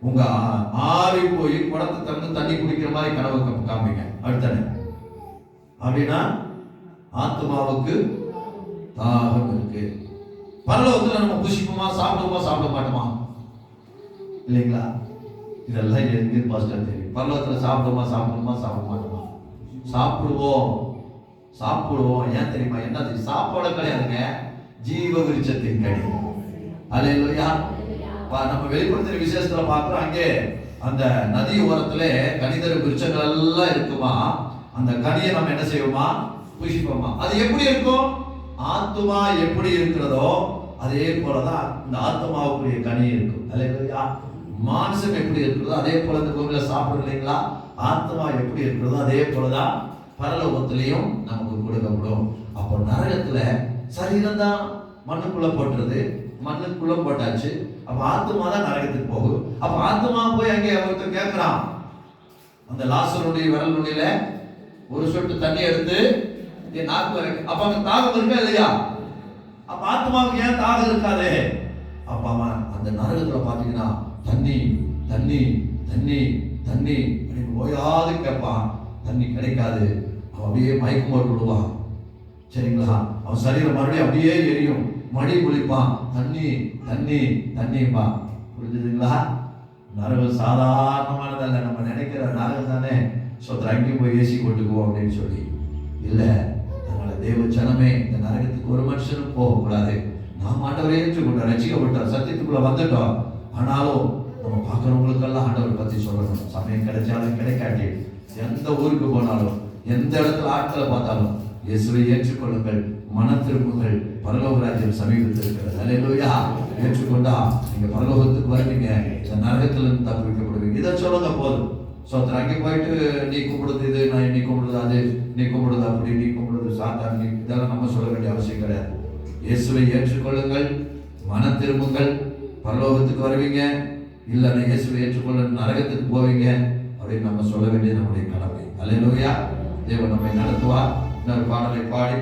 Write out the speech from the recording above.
உங்க ஆவி ஆறி போய் குடத்தை திறந்து தண்ணி குடிக்கிற மாதிரி கனவு காமிங்க அடுத்தது அப்படின்னா ஆத்மாவுக்கு தாகம் இருக்கு. பரலோகத்தில் நம்ம புசிப்போமா சாப்பிடுவோமா சாப்பிட மாட்டோமா? இல்லைங்களா? இதெல்லாம் எங்க பாஸ்டர் தெரியும். பரலோகத்தில் சாப்பிடுவோமா சாப்பிடுவோமா சாப்பிட மாட்டோமா? சாப்பிடுவோம். சாப்பிடுவோம். ஏன் தெரியுமா? என்ன சாப்பாடு கிடையாதுங்க. ஜீவ விருச்சத்தின் கனி. அல்லேலூயா பா நம்ம வெளிப்படுத்தின விசேஷத்துல பார்க்கிறோம் அங்கே அந்த நதி ஓரத்துல கனிதர விருட்சங்கள் எல்லாம் இருக்குமா? அந்த கனியை நம்ம என்ன செய்வோமா? புஷிப்போமா அது எப்படி இருக்கும்? ஆத்மா எப்படி இருக்கிறதோ அதே போலதான் இந்த ஆத்மாவுக்குரிய கனி இருக்கும். அல்லேலூயா. மாம்சம் எப்படி இருக்கிறதோ அதே போல இந்த பூமியில சாப்பிடுறோம் இல்லைங்களா? ஆத்மா எப்படி இருக்கிறதோ அதே போலதான் பரலோகத்திலையும் நமக்கு கொடுக்கப்படும். அப்போ நரகத்துல சரீரம் தான் மண்ணுக்குள்ள போட்டுறது மண்ணுக்குள்ள போட்டாச்சு. அப்ப ஆத்மா தான் நரகத்துக்கு போகும் அப்ப ஆத்மா போய் அங்கே ஒருத்தர் கேட்கிறான். அந்த லாசருடைய விரல் நுனியில ஒரு சொட்டு தண்ணி எடுத்து என் நாக்கு வரைக்கும் அப்ப அங்க தாகம் இருக்கா இல்லையா? அப்ப ஆத்மாவுக்கு ஏன் தாகம் இருக்காதே? அப்ப அவன் அந்த நரகத்துல பாத்தீங்கன்னா தண்ணி தண்ணி தண்ணி தண்ணி அப்படின்னு ஓயாது கேட்பான். தண்ணி கிடைக்காது. அவன் அப்படியே மயக்கம் போட்டு விடுவான். சரிங்களா? அவன் சரீரம் மறுபடியும் அப்படியே எரியும். மடி குளிப்பான் தண்ணி தண்ணி தண்ணிப்பா. புரிஞ்சுதுங்களா? நரகம் சாதாரணமானதல்ல. நம்ம நினைக்கிற நரகம் தானே. ஸோ அங்கேயும் போய் ஏசி கொண்டுக்குவோம் அப்படின்னு சொல்லி. இல்லை அதனால தேவ ஜனமே இந்த நரகத்துக்கு ஒரு மனுஷனும் போகக்கூடாது. நாம் ஆண்டவரை ஏற்றுக்கொண்டோம் ரசிக்கப்பட்டோம் சத்தியத்துக்குள்ளே வந்துட்டோம். ஆனாலும் நம்ம பார்க்குறவங்களுக்கெல்லாம் ஆண்டவர் பற்றி சொல்லணும். சமயம் கிடைச்சாலும் கிடைக்காட்டி எந்த ஊருக்கு போனாலும் எந்த இடத்துல ஆட்களை பார்த்தாலும் இயேசுவை ஏற்றுக்கொள்ளுங்கள். மன திரும்புங்கள் பரலோக ராஜ்யம் சமீபத்தில் இருக்கிறது ஏற்றுக்கொண்டா நீங்கள் பரலோகத்துக்கு வருவீங்க. இந்த நரகத்துல தப்பிக்கப்படுவீங்க இதை சொல்லுங்க போதும். ஸோ அங்கே போயிட்டு நீ கும்பிடுது இது நான் நீ கும்பிடுது அது நீ கும்பிடுது அப்படி நீ கும்பிடுது சாத்தான் நீ இதெல்லாம் நம்ம சொல்ல வேண்டிய அவசியம் கிடையாது. இயேசுவை ஏற்றுக்கொள்ளுங்கள். மன திரும்புங்கள் பரலோகத்துக்கு வருவீங்க. இல்லைன்னா இயேசுவை ஏற்றுக்கொள்ள நரகத்துக்கு போவீங்க. அப்படின்னு நம்ம சொல்ல வேண்டியது நம்முடைய கடமை. அலையிலோயா தேவன் நம்மை நடத்துவார். আপনার বানাতে পারে।